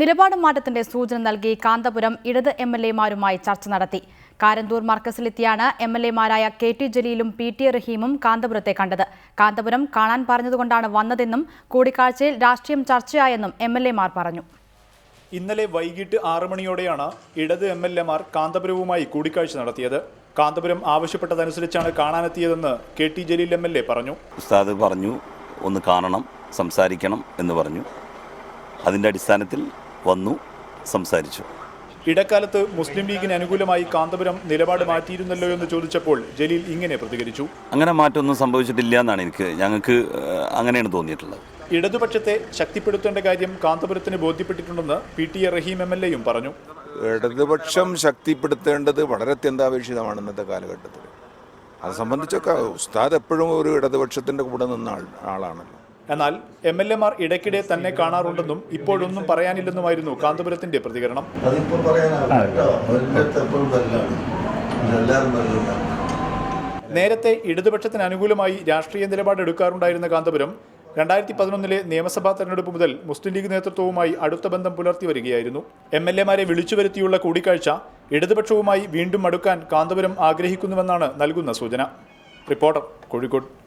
നിലപാട് മാറ്റത്തിന്റെ സൂചന നൽകി കാന്തപുരം ഇടത് എം എൽ എമാരുമായി ചർച്ച നടത്തി. കാരന്തൂർ മർക്കസിലെത്തിയാണ് എം എൽ എമാരായ കെ ടി ജലീലും പി ടി റഹീമും കാന്തപുരത്തെ കണ്ടത്. കാന്തപുരം കാണാൻ പറഞ്ഞതുകൊണ്ടാണ് വന്നതെന്നും കൂടിക്കാഴ്ചയിൽ രാഷ്ട്രീയം ചർച്ചയായെന്നും എം എൽ എമാർ പറഞ്ഞു. ഇന്നലെ വൈകിട്ട് ആറു മണിയോടെയാണ് ഇടത് എം എൽ എമാർ കാന്തപുരവുമായി കൂടിക്കാഴ്ച നടത്തിയത്. കാന്തപുരം ആവശ്യപ്പെട്ടതനുസരിച്ചാണ് കാണാനെത്തിയതെന്ന് K T Jaleel M L A പറഞ്ഞു. ഉസ്താദ് പറഞ്ഞു ഒന്ന് കാണണം സംസാരിക്കണം എന്ന് പറഞ്ഞു. അതിന്റെ അടിസ്ഥാനത്തിൽ വന്നു സംസാരിച്ചു. ഇടക്കാലത്ത് മുസ്ലിം ലീഗിന് അനുകൂലമായി കാന്തപുരം നിലപാട് മാറ്റിയിരുന്നല്ലോ എന്ന് ചോദിച്ചപ്പോൾ ജലീൽ ഇങ്ങനെ പ്രതികരിച്ചു. അങ്ങനെ മാറ്റമൊന്നും സംഭവിച്ചിട്ടില്ല എന്നാണ് എനിക്ക് ഞങ്ങൾക്ക് അങ്ങനെയാണ് തോന്നിയിട്ടുള്ളത്. ഇടതുപക്ഷത്തെ ശക്തിപ്പെടുത്തേണ്ട കാര്യം കാന്തപുരത്തിന് ബോധ്യപ്പെട്ടിട്ടുണ്ടെന്ന് P T A Rahim M L എയും പറഞ്ഞു. ഇടതുപക്ഷം ശക്തിപ്പെടുത്തേണ്ടത് വളരെ അത്യന്താപേക്ഷിതമാണ് ഇന്നത്തെ കാലഘട്ടത്തിൽ. അത് സംബന്ധിച്ചൊക്കെ ഉസ്താദ് എപ്പോഴും ഒരു ഇടതുപക്ഷത്തിന്റെ കൂടെ നിന്ന ആളാണല്ലോ. എന്നാൽ എം എൽ എമാർ ഇടയ്ക്കിടെ തന്നെ കാണാറുണ്ടെന്നും ഇപ്പോഴൊന്നും പറയാനില്ലെന്നുമായിരുന്നു കാന്തപുരത്തിന്റെ പ്രതികരണം. നേരത്തെ ഇടതുപക്ഷത്തിന് അനുകൂലമായി രാഷ്ട്രീയ നിലപാട് എടുക്കാറുണ്ടായിരുന്ന കാന്തപുരം രണ്ടായിരത്തി പതിനൊന്നിലെ നിയമസഭാ തെരഞ്ഞെടുപ്പ് മുതൽ മുസ്ലിം ലീഗ് നേതൃത്വവുമായി അടുത്ത ബന്ധം പുലർത്തി വരികയായിരുന്നു. എം എൽ എമാരെ വിളിച്ചു വരുത്തിയുള്ള കൂടിക്കാഴ്ച ഇടതുപക്ഷവുമായി വീണ്ടും അടുക്കാൻ കാന്തപുരം ആഗ്രഹിക്കുന്നുവെന്നാണ് നൽകുന്ന സൂചന. റിപ്പോർട്ടർ കോഴിക്കോട്.